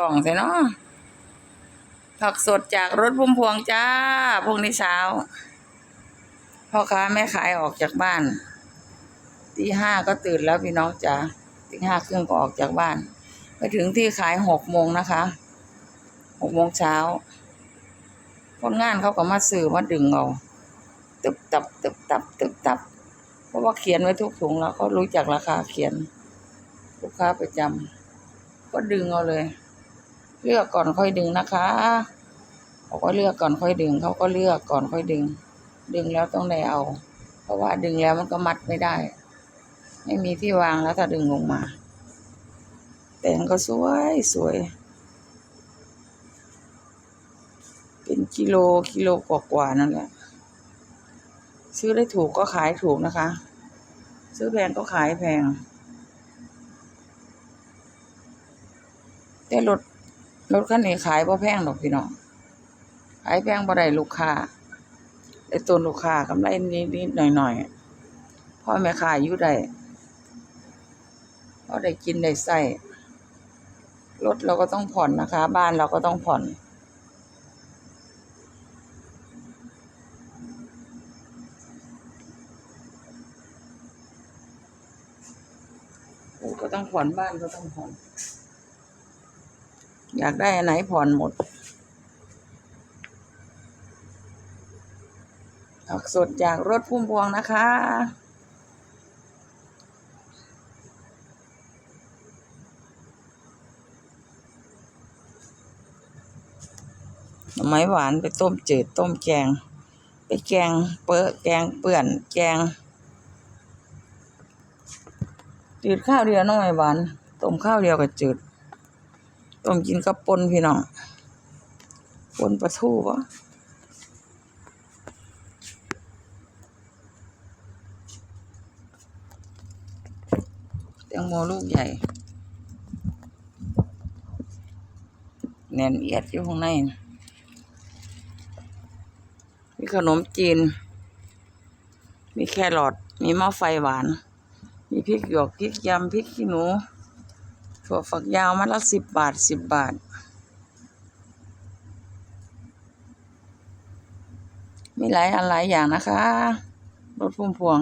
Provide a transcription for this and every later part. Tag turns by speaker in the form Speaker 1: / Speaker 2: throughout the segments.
Speaker 1: ตองใช่เนาะผักสดจากรถพุ่มพวงจ้าพรุ่งนี้เช้าพ่อค้าแม่ขายออกจากบ้านตีห้าก็ตื่นแล้วพี่น้องจ๋าตีห้าครึ่งก็ออกจากบ้าน ไปถึงที่ขายหกโมงนะคะหกโมงเช้าคนงานเขาก็มาซื้อมาดึงเอาตึบตับตึบตับตึบตับ เพราะว่าเขียนไว้ทุกถุงแล้วเขารู้จักราคาเขียน ลูกค้าประจำก็ดึงเอาเลย เลือกก่อนค่อยดึงนะคะบอกว่าเลือกก่อนค่อยดึงเขาก็เลือกก่อนค่อยดึง ดึงแล้วต้องได้เอา เพราะว่าดึงแล้วมันก็มัดไม่ได้ ไม่มีที่วางแล้วถ้าดึงลงมา แต่งก็สวยสวย เป็นกิโลกิโลกว่าๆนั่นแหละซื้อได้ถูกก็ขายถูกนะคะ ซื้อแพงก็ขายแพง แต่รถ รถคันนี้ขายบ่แพงดอกพี่น้องขายแพงบ่ได้ลูกค้าได้ต้นลูกค้ากำไรนิดๆหน่อยๆพ่อแม่ค้าอยู่ได้พอได้กินได้ใส่รถเราก็ต้องผ่อนนะคะ บ้านเราก็ต้องผ่อน ก็ต้องผ่อนบ้านก็ต้องผ่อน อยากได้อันไหนผ่อนหมด ผักสดจากรถพุ่มพวงนะคะน่อไม้หวานไปต้มจืดต้มแกง ไปแกงเปื้อแกงเปื่อน แกงจืดข้าวเดียวน้องไม้หวานต้มข้าวเดียวกับจืด ต้มกินกับปนพี่น้องปนปลาทูวะแตงโมลูกใหญ่แน่นเอียดอยู่ข้างในน่ะมีขนมจีน มีแครอทมีหม้อไฟหวาน มีพริกหยวกพริกยำพริกขี้หนู ถั่วฝักยาวมัดละสิบบาทสิบบาท มีหลายอันหลายอย่างนะคะรถพุ่มพวง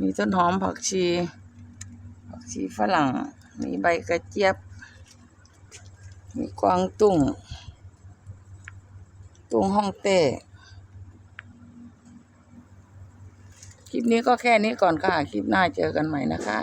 Speaker 1: มีต้นหอมผักชี ผักชีฝรั่ง มีใบกระเจี๊ยบ มีกวางตุ้ง ตุ้งฮ่องเต้คลิปนี้ก็แค่นี้ก่อนค่ะ คลิปหน้าเจอกันใหม่นะคะ